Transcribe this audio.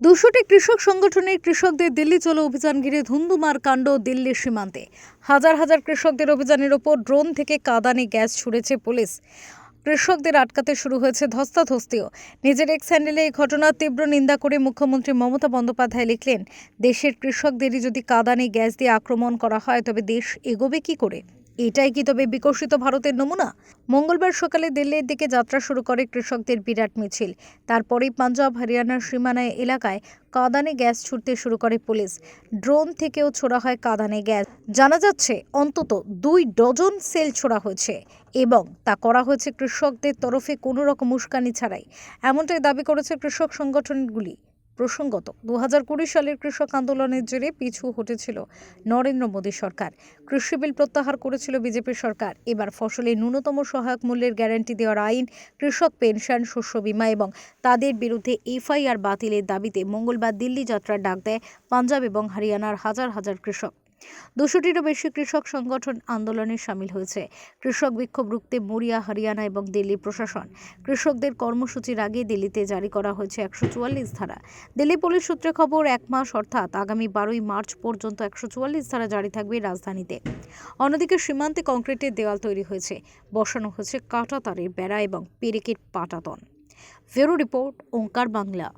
দুশোটি কৃষক সংগঠনের কৃষকদের দিল্লি চলো অভিযান ঘিরে ধুন্ধুমার কাণ্ড দিল্লির সীমান্তে। হাজার হাজার কৃষকদের অভিযানের ওপর ড্রোন থেকে কাঁদানে গ্যাস ছুড়েছে পুলিশ। কৃষকদের আটকাতে শুরু হয়েছে ধস্তাধস্তিও। নিজের এক স্যান্ডেলে এই ঘটনার তীব্র নিন্দা করে মুখ্যমন্ত্রী মমতা বন্দ্যোপাধ্যায় লিখলেন, দেশের কৃষকদেরই যদি কাঁদানে গ্যাস দিয়ে আক্রমণ করা হয়, তবে দেশ এগোবে কি করে? এটাই কি তবে বিকশিত ভারতের নমুনা? মঙ্গলবার সকালে দিল্লির দিকে যাত্রা শুরু করে কৃষকদের বিরাট মিছিল। তারপরেই পাঞ্জাব হরিয়ানার সীমানায় এলাকায় কাদানে গ্যাস ছুটতে শুরু করে পুলিশ। ড্রোন থেকেও ছোড়া হয় কাদানে গ্যাস। জানা যাচ্ছে, অন্তত দুই ডজন সেল ছোড়া হয়েছে এবং তা করা হয়েছে কৃষকদের তরফে কোনো রকম উস্কানি ছাড়াই। এমনটাই দাবি করেছে কৃষক সংগঠনগুলি। প্রসঙ্গত দু সালের কৃষক আন্দোলনের জেরে পিছু হটেছিল নরেন্দ্র মোদী সরকার। কৃষি বিল প্রত্যাহার করেছিল বিজেপি সরকার। এবার ফসলের ন্যূনতম সহায়ক মূল্যের গ্যারান্টি দেওয়ার আইন, কৃষক পেনশন, শস্য বিমা এবং তাদের বিরুদ্ধে এফআইআর বাতিলের দাবিতে মঙ্গলবার দিল্লি যাত্রার ডাক দেয় পাঞ্জাব এবং হরিয়ানার হাজার হাজার কৃষক। দুশোটিরও বেশি কৃষক সংগঠন আন্দোলনে সামিল হয়েছে। কৃষক বিক্ষোভ রুখতে মরিয়া, হরিয়ানা এবং দিল্লি প্রশাসন। কৃষকদের কর্মসূচির আগে দিল্লিতে জারি করা হয়েছে একশো চুয়াল্লিশ ধারা। দিল্লি পুলিশ সূত্রে খবর, এক মাস অর্থাৎ আগামী বারোই মার্চ পর্যন্ত একশো চুয়াল্লিশ ধারা জারি থাকবে রাজধানীতে। অন্যদিকে সীমান্তে কংক্রিটের দেওয়াল তৈরি হয়েছে। বসানো হয়েছে কাঁটা তারের বেড়া এবং পেরেকের পাটাতন। ফেরো রিপোর্ট, ওঙ্কার বাংলা।